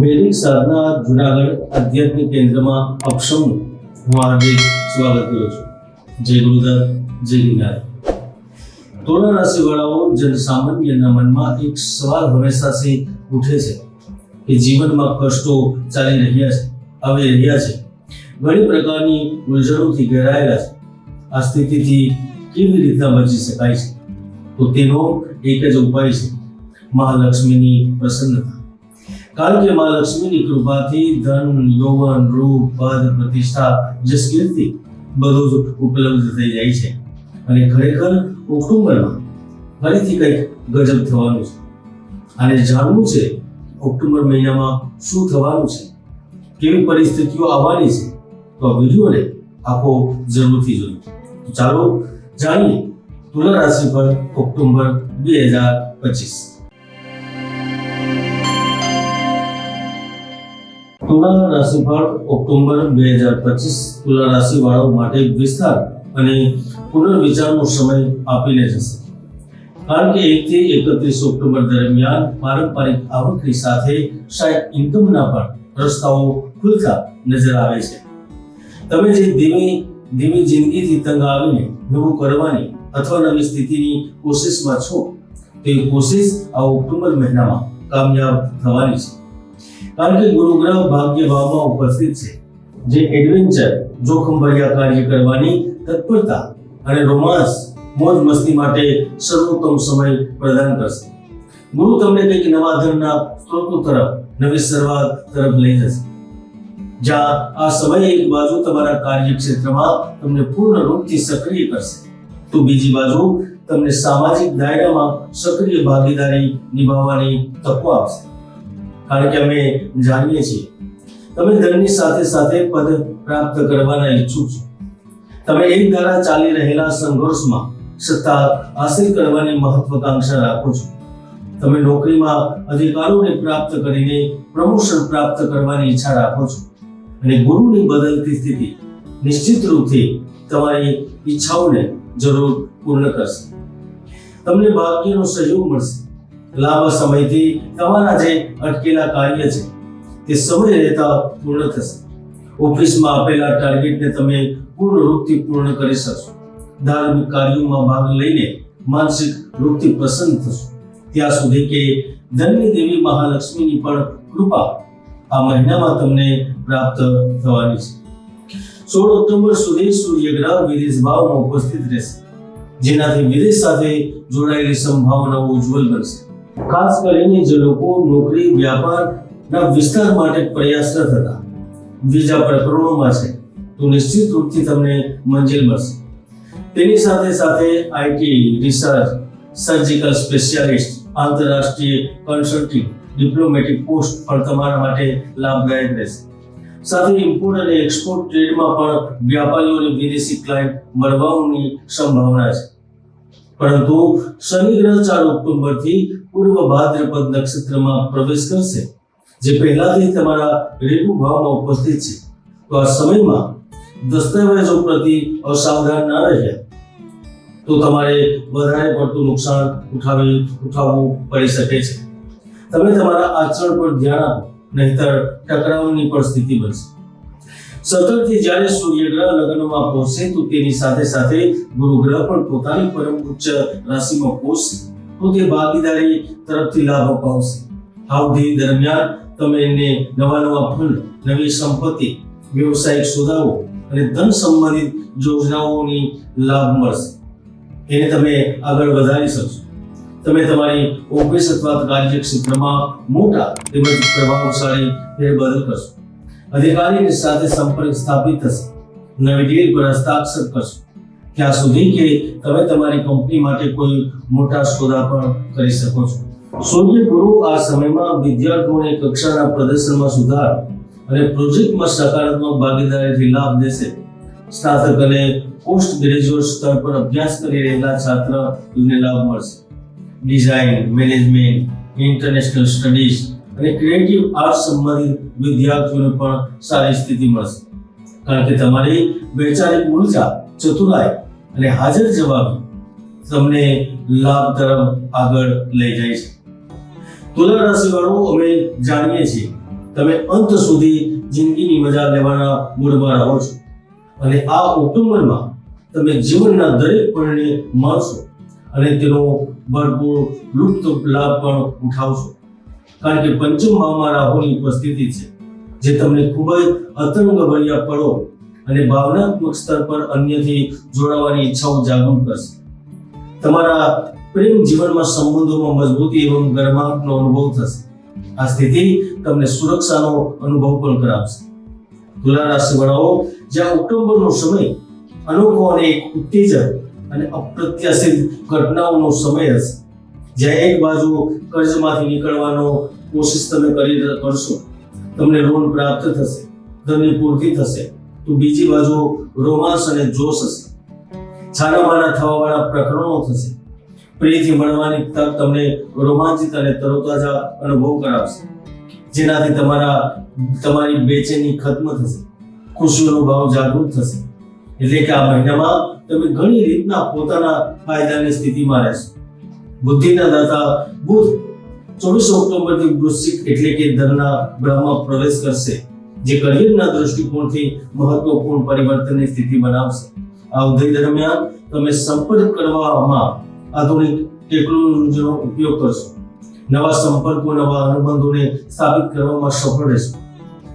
વૈદિક સાધના જુનાગઢ આધ્યાત્મિક કેન્દ્રમાં આપ હું હાર્દિક સ્વાગત કરું છું. જય ગુરુદેવ જય ગિરનાર. તુલા રાશિવાળાઓ જનસામાન્યના મનમાં એક સવાલ હંમેશાથી ઉઠે છે કે જીવનમાં કષ્ટો ચાલી રહ્યા છે આવી રહ્યા છે. ઘણી પ્રકારની ઉલઝણોથી ઘેરાયેલા છે. આ સ્થિતિથી કેવી રીતના બચી શકાય છે? તો તેનો એક જ ઉપાય છે, મહાલક્ષ્મીની પ્રસન્નતા. કારણ કે મા લક્ષ્મીની કૃપાથી ધન, યૌવન, રૂપ, પદ, પ્રતિષ્ઠા જસ કીર્તિ બધું જ ઉપલબ્ધ થઈ જાય છે. અને ખરેખર ઓક્ટોબરમાં ફરીથી કંઈક ગજબ થવાનું છે. અને જાણવું છે ઓક્ટોબર મહિનામાં શું થવાનું છે? કેવી પરિસ્થિતિઓ આવવાની છે? તો આ વિડીયોને આખો જરૂરથી જોઈએ ચાલો જાણીએ તુલા રાશિ પર ઓક્ટોબર બે હજાર પચીસ. તુલા રાશિફળ ઓક્ટોબર બે હજાર પચીસ તુલા રાશિ વાળો માટે વિસ્તાર અને પુનર્વિચારનો સમય આપીને જશે. કારણ કે એકથી એકત્રીસ ઓક્ટોબર દરમિયાન પારંપરિક આવકની સાથે શાયદ ઇન્કમના પણ રસ્તાઓ ખુલતા નજર આવે છે. તમે જે ધીમી ધીમી જિંદગીથી તંગ આવીને નવું કરવાની અથવા નવી સ્થિતિની કોશિશમાં છો, તે કોશિશ આ ઓક્ટોબર મહિનામાં કામયાબ થવાની છે. કારણ કે ગુરુગ્રહ ભાગ્ય ભાવમાં ઉપસ્થિત છે. જે એડવેન્ચર જોખમભર્યા કાર્ય કરવાની તત્પરતા અને રોમાંસ, મોજ મસ્તી માટે સર્વોત્તમ સમય પ્રદાન કરશે. ગુરુ તમને કંઈક નવા ધનના સ્ત્રોતો તરફ, નવી શરૂઆત તરફ લઈ જશે. જ્યાં આ સમય એક બાજુ તમારા કાર્યક્ષેત્રમાં તમને પૂર્ણ રૂપથી સક્રિય કરશે. તો બીજી બાજુ તમને સામાજિક દાયરામાં સક્રિય ભાગીદારી નિભાવવાની તકો આપશે. કારણ કે અમે જાણીએ છીએ. તમે ધનની સાથે સાથે પદ પ્રાપ્ત કરવાના ઈચ્છુક છો. તમે એક દ્વારા ચાલી રહેલા સંઘર્ષમાં સત્તા હાસિલ કરવાની મહત્વકાંક્ષા રાખો છો. તમે નોકરીમાં અધિકારોને પ્રાપ્ત કરીને પ્રમોશન પ્રાપ્ત કરવાની ઈચ્છા રાખો છો. અને ગુરુની બદલતી સ્થિતિ નિશ્ચિત રૂપથી તમારી ઈચ્છાઓને જરૂર પૂર્ણ કરશે. તમને ભાગ્યનો સહયોગ મળશે. લાંબા સમયથી તમારા જે અટકેલા કાર્ય છે, તે સમય રહેતા પૂર્ણ થશે. ઓફિસમાં આપેલા ટાર્ગેટને તમે પૂર્ણ રૂપથી પૂર્ણ કરી શકશો. ધાર્મિક કાર્યોમાં ભાગ લઈને માનસિક રૂપથી પ્રસન્ન થશો. ત્યાં સુધી કે ધનની દેવી મહાલક્ષ્મીની પણ કૃપા આ મહિનામાં તમને પ્રાપ્ત થવાની છે. સોળ ઓક્ટોબર સુધી સૂર્યગ્રહ વિદેશ ભાવમાં ઉપસ્થિત રહેશે, જેનાથી વિદેશ સાથે જોડાયેલી સંભાવનાઓ ઉજ્જવલ બનશે. ખાસ કરીને જે લોકો નોકરી વ્યાપારના વિસ્તાર માટે પ્રયાસરત હતા. બીજા પ્રકરણોમાં છે, તો નિશ્ચિત રૂપથી તમને મંજિલ મળશે. તેની સાથે સાથે આઈટી રિસર્ચ, સર્જિકલ સ્પેશિયાલિસ્ટ, આંતરરાષ્ટ્રીય કન્સલ્ટિંગ, ડિપ્લોમેટિક પોસ્ટ પણ તમારા માટે લાભદાયક રહેશે. સાથે ઇમ્પોર્ટ અને એક્સપોર્ટ ટ્રેડમાં પણ વ્યાપારીઓને વિદેશી ક્લાયન્ટ મળવાની સંભાવના છે. પરંતુ શનિ ગ્રહ ચાર ઓક્ટોબરથી પૂર્વ ભાદ્રપદ નક્ષત્રમાં પ્રવેશ કરશે, જે પહેલાથી તમારા રેપુ ભાવમાં ઉપસ્થિત છે. તો આ સમયમાં દસ્તાવેજો પ્રતિ અસાવધાન ના રહ્યા. તો તમારે વધારે પડતું નુકસાન ઉઠાવી, ઉઠાવવું પડી શકે છે. તમે તમારા આચરણ પર ધ્યાન આપો, નહીતર ટકરાવની પણ સ્થિતિ બનશે. સત્તરથી જ્યારે સૂર્યગ્રહ લગ્નમાં પહોંચશે, તો તેની સાથે સાથે ગુરુગ્રહ પણ પોતાની પરમ ઉચ્ચ રાશિમાં પહોંચશે. તો તે ભાગીદારી તરફથી લાભ અપાવશે અવધિ દરમિયાન તમે એને નવા નવા ફંડ, નવી સંપત્તિ, વ્યવસાયિક સુધારો અને ધન સંબંધિત યોજનાઓની લાભ મળશે. એને તમે આગળ વધારી શકશો. તમે તમારી ઓફિસ અથવા કાર્યક્ષેત્રમાં મોટા તેમજ પ્રભાવશાળી ફેરબદલ કરશો. અધિકારીની સાથે સંપર્ક સ્થાપિત થશે. નવી ડીલ પર હસ્તાક્ષર કરશો. ત્યાં સુધી કે તમે તમારી કંપની માટે કોઈ મોટા સોદા પણ કરી શકો છો. સૂર્ય ગુરુ આ સમયમાં વિદ્યાર્થીઓને કક્ષાના પ્રદર્શનમાં સુધાર અને પ્રોજેક્ટમાં સકારાત્મક ભાગીદારીથી લાભ દેશે સ્નાતક અને પોસ્ટ ગ્રેજ્યુએટ સ્તર પર અભ્યાસ કરી રહેલા છાત્રને લાભ મળશે. ડિઝાઇન, મેનેજમેન્ટ, ઇન્ટરનેશનલ સ્ટડીઝ અને ક્રિએટિવ આર્ટ સંબંધિત વિદ્યાર્થીઓને પણ સારી સ્થિતિ મળશે. કારણ કે તમારી વૈચારિક ઊર્જા ચતુરાઈ અને હાજર જવાબ તમને લાભ તરફ આગળ લઈ જાય છે. તુલા રાશિવાળો અમે જાણીએ છીએ. તમે અંત સુધી જિંદગીની મજા લેવાના મૂડમાં રહો છો. અને આ ઓક્ટોબરમાં તમે જીવનના દરેક પળને માણશો અને તેનો ભરપૂર લુપ્ત લાભ પણ ઉઠાવશો. કારણ કે પંચમ ભાવમાં રાહુની ઉપસ્થિતિ છે, જે તમને ખૂબ જ અતંગ ભર્યા પળો અને ભાવનાત્મક સ્તર પર અન્યથી જોડાવાની ઈચ્છાઓ જાગૃત કરશે. તમારા પ્રેમ જીવનમાં સંબંધોમાં મજબૂતી એવં ગરમાહટનો અનુભવ થશે. આ સ્થિતિ તમને સુરક્ષાનો અનુભવ પણ કરાવશે. તુલા રાશિવાળાઓ, જ્યાં ઓક્ટોબરનો સમય અનોખો અને એક ઉત્તેજક અને અપ્રત્યાશિત ઘટનાઓનો સમય હશે, જ્યાં એક બાજુ કર્જમાંથી નીકળવાનો કોશિશ તમે કરી કરશો. તમને લોન પ્રાપ્ત થશે ધનની પૂર્તિ થશે. તો બીજી બાજુ રોમાંસ અને જોશ હશે. છાનામાના થવાવાળા પ્રકરણો થશે. પ્રિયથી મળવાની તક તમને રોમાંચિત અને તરોતાજા અનુભવ કરાવશે. જેનાથી તમારા, તમારી બેચેની ખત્મ થશે. ખુશીઓનો ભાવ જાગૃત થશે. એટલે કે આ મહિનામાં તમે ઘણી રીતના પોતાના ફાયદાની સ્થિતિમાં રહેશો. બુદ્ધિના દાતા બુધ ચોવીસ ઓક્ટોબરથી વૃશ્ચિક એટલે કે ધનના ગ્રહમાં પ્રવેશ કરશે, જે કરિયરના દૃષ્ટિકોણથી મહત્વપૂર્ણ પરિવર્તનની સ્થિતિ બનાવશે. આ અવધિ દરમિયાન તમે સંપર્ક કરવામાં આધુનિક ટેકનોલોજીનો ઉપયોગ કરશો. નવા સંપર્કો, નવા અનુબંધોને સ્થાપિત કરવામાં સફળ રહેશો.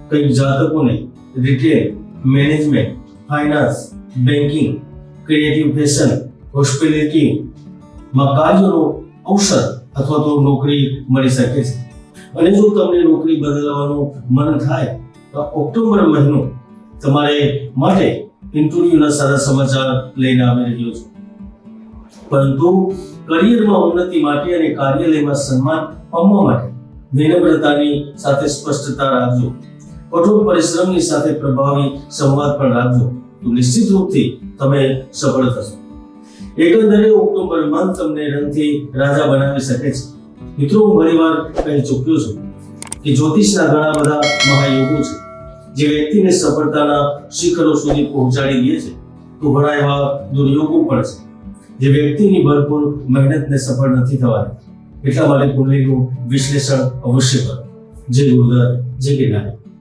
કંઈક જાતકોને retail management finance banking creative fashion hospitality માં કાર્યનો અવસર અથવા તો નોકરી મળી શકે છે. અને જો તમને નોકરી બદલવાનું મન થાય, તો ઓક્ટોબર મહિનો તમારે માટે ઇન્ટરવ્યુના સારા સમાચાર લઈને આવી રહ્યો છું. પરંતુ કરિયરમાં ઉન્નતિ માટે અને કાર્યાલયમાં સન્માન પામવા માટે વિનમ્રતાની સાથે સ્પષ્ટતા રાખજો. કઠોર પરિશ્રમની સાથે પ્રભાવી સંવાદ પણ રાખજો. તો નિશ્ચિત રૂપથી તમે સફળ થશો. એકંદરે ઓક્ટોબર મંથ તમને રંગથી રાજા બનાવી શકે છે. મિત્રો, હું ઘણીવાર કહી ચૂક્યો છું કે જ્યોતિષના ઘણા બધા મહાયોગો છે. જે વ્યક્તિને સફળતાના શિખરો સુધી પહોંચાડી દે છે. તો ઘણા એવા દુર્યોગો પણ છે. જે વ્યક્તિની ભરપૂર મહેનતને સફળ નથી થવાની. એટલા માટે કુંડલીનું વિશ્લેષણ અવશ્ય કરો. જય ગુરુદર જય ગિરનારી.